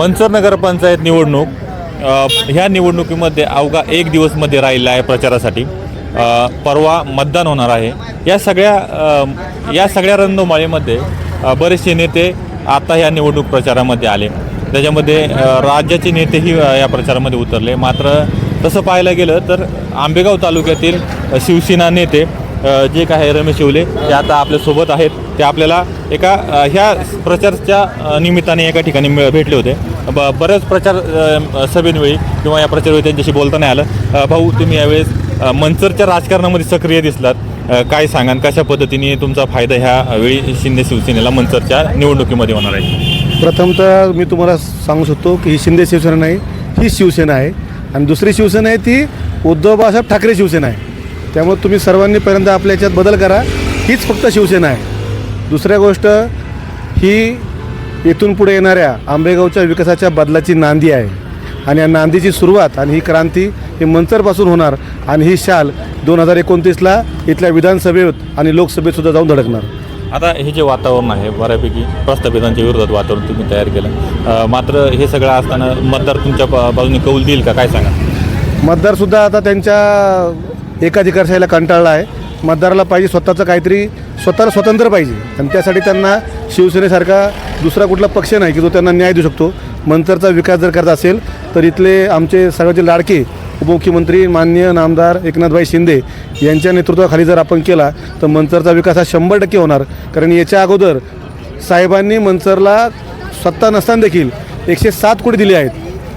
मंचर नगरपंचायत निवडणूक ह्या निवडणुकीमध्ये अवघा एक दिवसमध्ये राहिला आहे प्रचारासाठी. परवा मतदान होणार आहे. या सगळ्या या सगळ्या रणधुमाळीमध्ये बरेचसे नेते आता ह्या निवडणूक प्रचारामध्ये आले. त्याच्यामध्ये राज्याचे नेतेही या प्रचारामध्ये उतरले. मात्र तसं पाहायला गेलं तर आंबेगाव तालुक्यातील शिवसेना नेते जे काय आहे रमेश शिवले ते आता आपल्यासोबत आहेत. ते आपल्याला एका ह्या प्रचारच्या निमित्ताने एका ठिकाणी भेटले होते. ब बऱ्याच प्रचार अ, सभेंवेळी किंवा या प्रचारवेळी त्यांच्याशी बोलता नाही आलं. अ, भाऊ तुम्ही यावेळेस अ, मंचरच्या राजकारणामध्ये सक्रिय दिसलात. अ, काय सांगाल? कशा पद्धतीने तुमचा फायदा ह्या वेळी शिंदे शिवसेनेला मंचरच्या निवडणुकीमध्ये होणार आहे? प्रथमतः मी तुम्हाला सांगू शकतो की ही शिंदे शिवसेना नाही ही शिवसेना आहे. आणि दुसरी शिवसेना आहे ती उद्धव बाळासाहेब ठाकरे शिवसेना आहे. त्यामुळे तुम्ही सर्वांनी पहिल्यांदा आपल्या याच्यात बदल करा. हीच फक्त शिवसेना आहे. दुसऱ्या गोष्ट ही इथून पुढे येणाऱ्या आंबेगावच्या विकासाच्या बदलाची नांदी आहे. आणि या नांदीची सुरुवात आणि ही क्रांती ही मंचरपासून होणार आणि ही शाल दोन हजार एकोणतीसला इथल्या विधानसभेत आणि लोकसभेत जाऊन धडकणार. आता हे जे वातावरण आहे बऱ्यापैकी प्रस्थापितांच्या विरोधात वातावरण तुम्ही तयार केलं. मात्र हे सगळं असताना मतदार तुमच्या बाजूने कौल देईल का? काय सांगा मतदारसुद्धा आता त्यांच्या एकाधिकारशाहीला कंटाळला आहे. मतदाराला पाहिजे स्वतःचं काहीतरी स्वतःला स्वतंत्र पाहिजे. आणि त्यासाठी त्यांना शिवसेनेसारखा दुसरा कुठला पक्ष नाही की जो त्यांना न्याय देऊ शकतो. मंचरचा विकास जर करत असेल तर इथले आमचे सर्वांचे लाडके उपमुख्यमंत्री माननीय नामदार एकनाथभाई शिंदे यांच्या नेतृत्वाखाली जर आपण केला तर मंचरचा विकास हा शंभर टक्के होणार. कारण याच्या अगोदर साहेबांनी मंचरला सत्ता नसताना देखील एकशे सात कोटी दिले आहेत.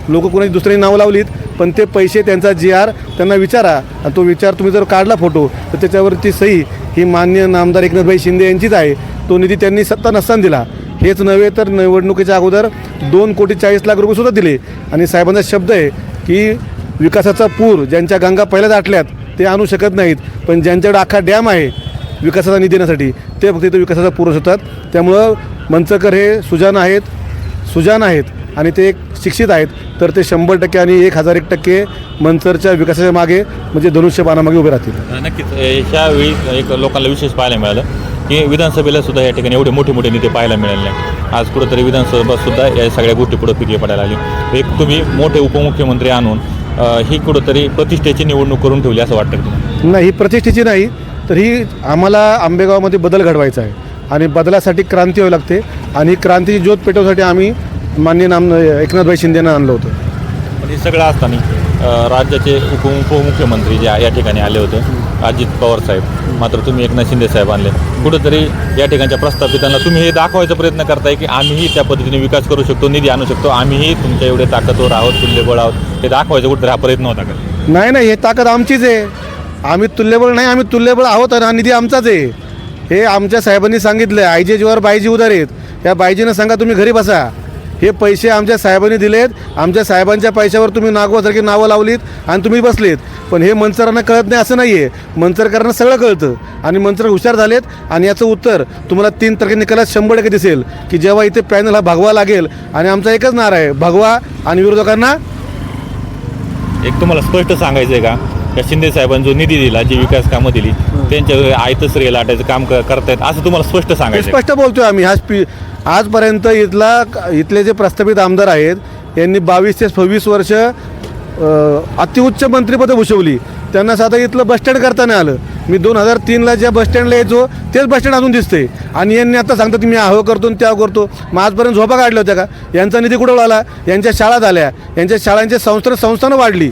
लोक कोणाची दुसरी नावं लावलीत पण ते पैसे त्यांचा जी आर त्यांना विचारा. आणि तो विचार तुम्ही जर काढला फोटो तर त्याच्यावरती सही ही मान्य नामदार एकनाथभाई शिंदे यांचीच आहे. तो निधी त्यांनी सत्ता नसताना दिला. हेच नव्हे तर निवडणुकीच्या अगोदर दोन कोटी चाळीस लाख रुपयेसुद्धा दिले. आणि साहेबांचा शब्द आहे की विकासाचा पूर ज्यांच्या गंगा पहिल्याच आटल्यात ते आणू शकत नाहीत. पण ज्यांच्याकडे अख्खा डॅम आहे विकासाचा निधी देण्यासाठी ते फक्त इथं विकासाचा पूर होतात त्यामुळं मंचकर हे सुजान आहेत. सुजान आहेत. आणि ते एक शिक्षित आहेत तर ते शंभर टक्के आणि एक हजार एक टक्के मंचरच्या विकासाच्या मागे म्हणजे धनुष्यबाणामागे उभे राहतील. नक्कीच. ह्या वेळी एक लोकांना विशेष पाहायला मिळालं की विधानसभेला सुद्धा या ठिकाणी एवढे मोठे मोठे नेते पाहायला मिळाले आज कुठंतरी विधानसभा सुद्धा या सगळ्या गोष्टी पुढे फिरकी पडायला आली एक तुम्ही मोठे उपमुख्यमंत्री आणून ही कुठंतरी प्रतिष्ठेची निवडणूक करून ठेवली असं वाटतं नाही ही प्रतिष्ठेची नाही तर ही आम्हाला आंबेगावमध्ये बदल घडवायचा आहे. आणि बदलासाठी क्रांती व्हावी लागते. आणि क्रांतीची ज्योत पेटवण्यासाठी आम्ही मान्य नाम एकनाथभाई शिंदेना आणलं होतं. पण हे सगळं असताना अ, राज्याचे उप उपमुख्यमंत्री जे या ठिकाणी आले होते अजित पवार साहेब मात्र तुम्ही एकनाथ शिंदे साहेब आणले. कुठंतरी या ठिकाणच्या प्रस्थापितांना तुम्ही हे दाखवायचा प्रयत्न करताय की आम्हीही त्या पद्धतीने विकास करू शकतो निधी आणू शकतो आम्हीही तुमच्या एवढे ताकदवर आहोत तुल्यबळ आहोत हे दाखवायचं कुठंतरी हा प्रयत्न होता का? नाही नाही हे ताकद आमचीच आहे. आम्ही तुल्यबळ नाही आम्ही तुल्यबळ आहोत आणि हा निधी आमचाच आहे. हे आमच्या साहेबांनी सांगितलं आयजे जीवर बायजी उदार आहेत. या बायजीनं सांगा तुम्ही घरी बसा. हे पैसे आमच्या साहेबांनी दिलेत. आमच्या साहेबांच्या पैशावर तुम्ही नागवासारखी नावं लावलीत आणि तुम्ही बसलेत. पण हे मंचरांना कळत नाही असं नाही आहे मंचरकरांना सगळं कळतं. आणि मंचर हुशार झालेत. आणि याचं उत्तर तुम्हाला तीन तारखे निकालात शंभर टक्के दिसेल. की जेव्हा इथे पॅनल हा भगवा लागेल आणि आमचा एकच नारा आहे भगवा आणि विरोधकांना एक तुम्हाला स्पष्ट सांगायचं आहे का? या शिंदे साहेबांनी जो निधी दिला जी विकास कामं दिली त्यांच्या आयतं श्रेय लाटायचं काम क- करतायत असं तुम्हाला स्पष्ट हे सांगायचं. स्पष्ट बोलतोय आम्ही. पी आजपर्यंत इथला इथले जे प्रस्थापित आमदार आहेत यांनी बावीस ते सव्वीस वर्ष अतिउच्च मंत्रिपदं भूषवली. त्यांना साधं इथलं बसस्टँड करता नाही आलं. मी दोन हजार तीनला ज्या बसस्टँडला यायचो तेच बसस्टँड अजून दिसते आणि यांनी आता सांगतात की मी आहो करतो आणि त्या करतो. मग आजपर्यंत झोपा काढल्या होत्या का? यांचा निधी कुठं आला? यांच्या शाळा झाल्या. यांच्या शाळांच्या संस्था संस्थानं वाढली.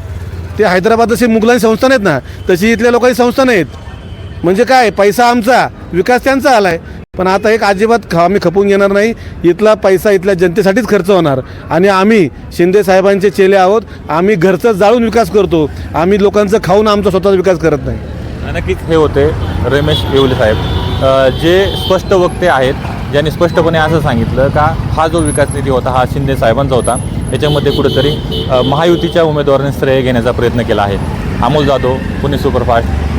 ते हैदराबाद जशी मुघलांची संस्थान आहेत ना तशी इथल्या लोकांची संस्थानं आहेत म्हणजे काय? पैसा आमचा विकास त्यांचा आला आहे पण आता एक अजिबात आम्ही खपून घेणार नाही. इथला पैसा इथल्या जनतेसाठीच खर्च होणार. आणि आम्ही शिंदे साहेबांचे चेले आहोत. आम्ही घरचं जाळून विकास करतो. आम्ही लोकांचं खाऊन आमचा स्वतःचा विकास करत नाही. नक्कीच हे होते रमेश येवले साहेब. जे स्पष्ट वक्ते आहेत ज्यांनी स्पष्टपणे असं सांगितलं का हा जो विकास निधी होता हा शिंदे साहेबांचा होता याच्यामध्ये कुठेतरी महायुतीच्या उमेदवाराने श्रेय घेण्याचा प्रयत्न केला आहे. अमोल जाधव पुणे सुपरफास्ट